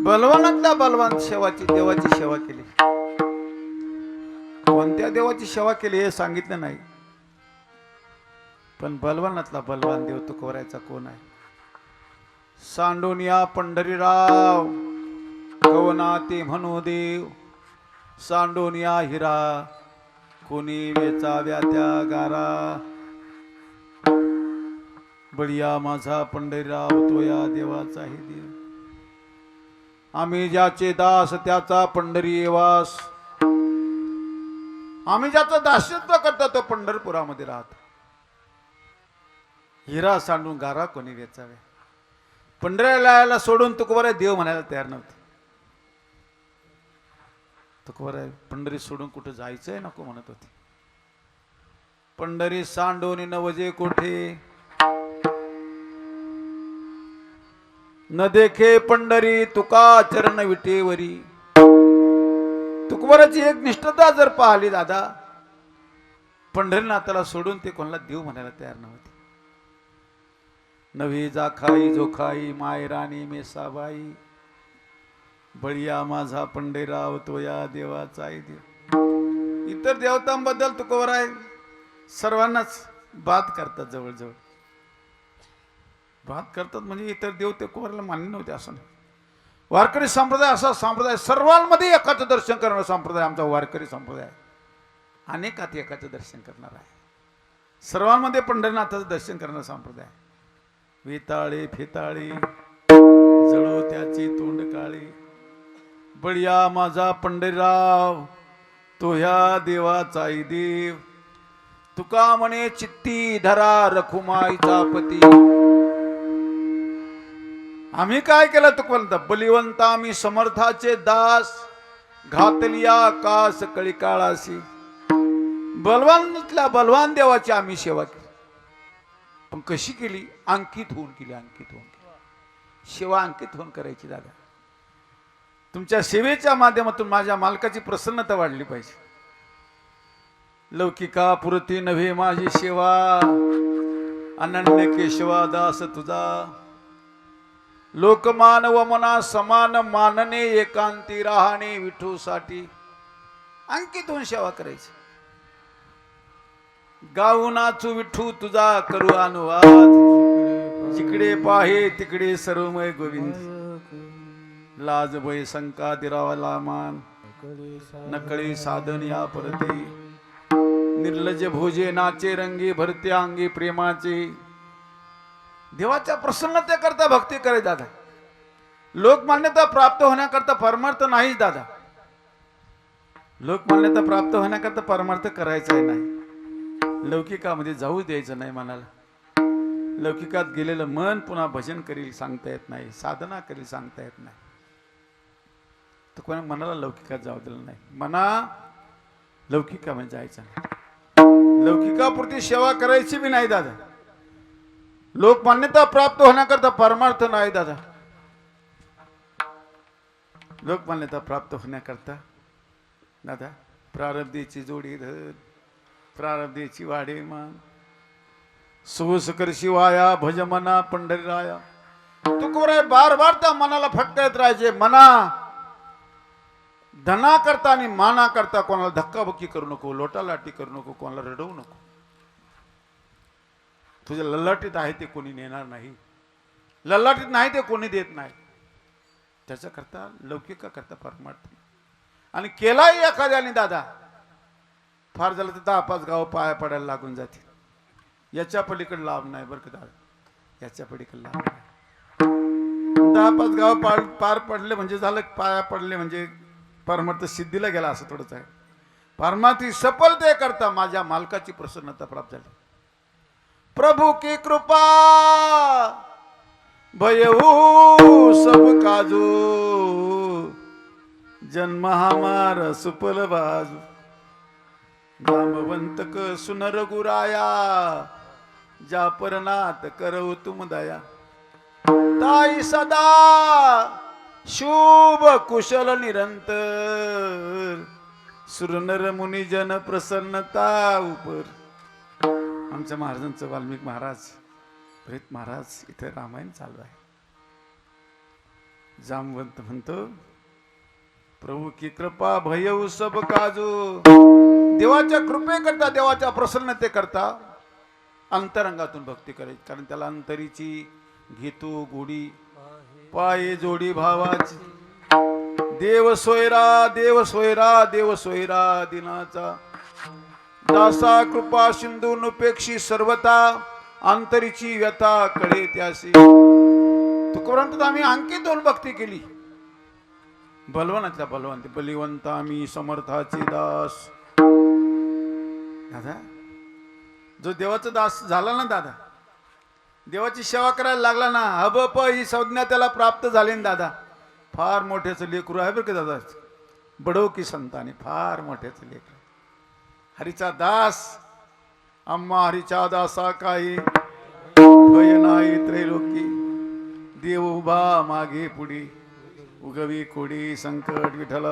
बलवानातल्या बलवान सेवाची देवाची सेवा केली. कोणत्या देवाची सेवा केली हे सांगितलं नाही. पण बलवानातला बलवान देव तो कोरायचा कोण आहे? सांडून या पंढरीराव कवना ते म्हणू देव सांडून या हिरा कोणी वेचाव्या त्या गारा. बळिया माझा पंढरीराव तो या देवाचाही देव. आम्ही ज्याचे दास त्याचा पंढरी येवास आम्ही ज्याचं दास्यत्व करतो तो पंढरपुरामध्ये राहतो. हिरा सांडून गारा कोणी वेचावे? पंढऱ्याला सोडून तुकवर देव म्हणायला तयार नव्हते. तुकवर पंढरी सोडून कुठं जायचंय नको म्हणत होते. पंढरी सांडून नवजे कोठे? न देखे पंढरी तुका चरण विटेवरी. तुकवराची एक निष्ठता जर पाहिली दादा पंढरीनाथाला सोडून ते कोणाला देव म्हणायला तयार नव्हते. नवी जाखाई जोखाई माय राणी मेसाबाई बळिया माझा पंढेराव तो या देवाचाही देव. इतर देवतांबद्दल तुकोवर आहे. सर्वांनाच बात करतात जवळजवळ. भात करतात म्हणजे इतर देव ते कोणाला मान्य नव्हते असं नाही. वारकरी संप्रदाय असा संप्रदाय सर्वांमध्ये एकाचं दर्शन करणारा संप्रदाय आमचा वारकरी संप्रदाय. अनेकात एकाचं दर्शन करणार आहे. सर्वांमध्ये पंढरनाथाचं दर्शन करणारा संप्रदाय. वेताळे फेताळे जळो त्याची तोंड काळी. बळिया माझा पंढरीराव तो ह्या देवाचाही देव. तुका म्हणे चित्ती धरा रखुमाईचा पती. आम्ही काय केलं तुकवंत? बलिवंत आम्ही समर्थाचे दास. घातलिया कास कळी काळाशी बलवानतल्या बलवान देवाची आम्ही सेवा केली. पण कशी केली? अंकित होऊन केली अंकित होऊन केली. सेवा अंकित होऊन करायची दादा. तुमच्या सेवेच्या माध्यमातून माझ्या मालकाची प्रसन्नता वाढली पाहिजे. लौकिका पुरती नव्हे माझी सेवा. अनन्य केशवा दास तुझा. लोकमान व मना समान मानने एकांती राहणे विठूसाठी. आणखी दोन सेवा करायची. गाऊ नाचू विठू तुझा करू अनुवाद. जिकडे पाहे तिकडे सर्वमय गोविंद. लाज भय शंका दिरावाला मान नकळी साधन या परते. निर्लज भोजे नाचे रंगी भरते अंगी प्रेमाचे. देवाच्या प्रसन्नतेकरता भक्ती करे दादा. लोकमान्यता प्राप्त होण्याकरता परमार्थ नाही दादा. लोकमान्यता प्राप्त होण्याकरता परमार्थ करायचा नाही. लौकिकामध्ये जाऊ द्यायचं नाही मनाला. लौकिकात गेलेलं मन पुन्हा भजन करील सांगता येत नाही साधना करील सांगता येत नाही. तर कोणा मनाला लौकिकात जाऊ दिलं नाही. मना लौकिकामध्ये जायचं नाही. लौकिकापुरती सेवा करायची बी नाही दादा. लोकमान्यता प्राप्त होण्याकरता परमार्थ नाही दादा. लोकमान्यता प्राप्त होण्याकरता दादा प्रारब्धीची जोडी धर प्रारब्धीची वाढे मान. सुसकर शिवाया भज मना पंढरीराया. तुकवराय बार बार त्या मनाला फटकत राहायचे मना. धना करता आणि माना करता कोणाला धक्काबुक्की करू नको लोटालाटी करू नको कोणाला रडवू नको. तुझ्या लल्लाटीत आहे ते कोणी नेणार नाही. लल्लाटीत नाही ते कोणी देत नाही. त्याच्याकरता लौकिकाकरता लौकिका करता परमार्थ आणि केलाही एखाद्याने दादा फार झालं तर दहा पाच गाव पाया पडायला लागून जातील. याच्या पलीकडे लाभ नाही बरं का दादा. याच्या पलीकडे लाभ नाही. दहा पाच गाव पार पार पडले म्हणजे झालं पाया पडले म्हणजे परमार्थ सिद्धीला गेला असं थोडंच आहे. परमार्थी सफलते करता माझ्या मालकाची प्रसन्नता प्राप्त झाली. प्रभु की कृपा। भयऊ सब काजू। जन्म हमार सुपल बाजू। नामवंत सुनर गुराया जा परनाथ करव तुम दया। ताई सदा शुभ कुशल निरंतर। सुरनर मुनिजन प्रसन्नता उपर। आमच्या महाराजांचं वाल्मिक महाराज प्रेत महाराज इथे रामायण चालू आहे. जामवंत म्हणतो प्रभू की कृपा भयऊ सब काजू. देवाच्या कृपे करता देवाच्या प्रसन्नते करता अंतरंगातून भक्ती करायची कारण त्याला अंतरीची घेतो गोडी पाये जोडी भावाची. देव सोयरा देव सोयरा देव सोयरा दिनाचा. दासा कृपा सिंधू नुपेक्षी सर्वता अंतरीची व्यथा कळे त्यासी तुकोपर्यंत आम्ही आणखी दोन भक्ती केली. बलवनातल्या बलवंत बलिवंत आम्ही समर्थाचे दास. दादा जो देवाचा दास झाला ना दादा देवाची सेवा करायला लागला ना हब प ही संज्ञा त्याला प्राप्त झाली ना दादा. फार मोठ्याचं लेकरू आहे बरं का दादा. बडो की संताने फार मोठ्याचं लेकरू. हरीचा दास आम्हा हरीचा दासा काही भय नाही त्रैलोकी देव उभा मागे पुढी उगवी खोडी संकट विठल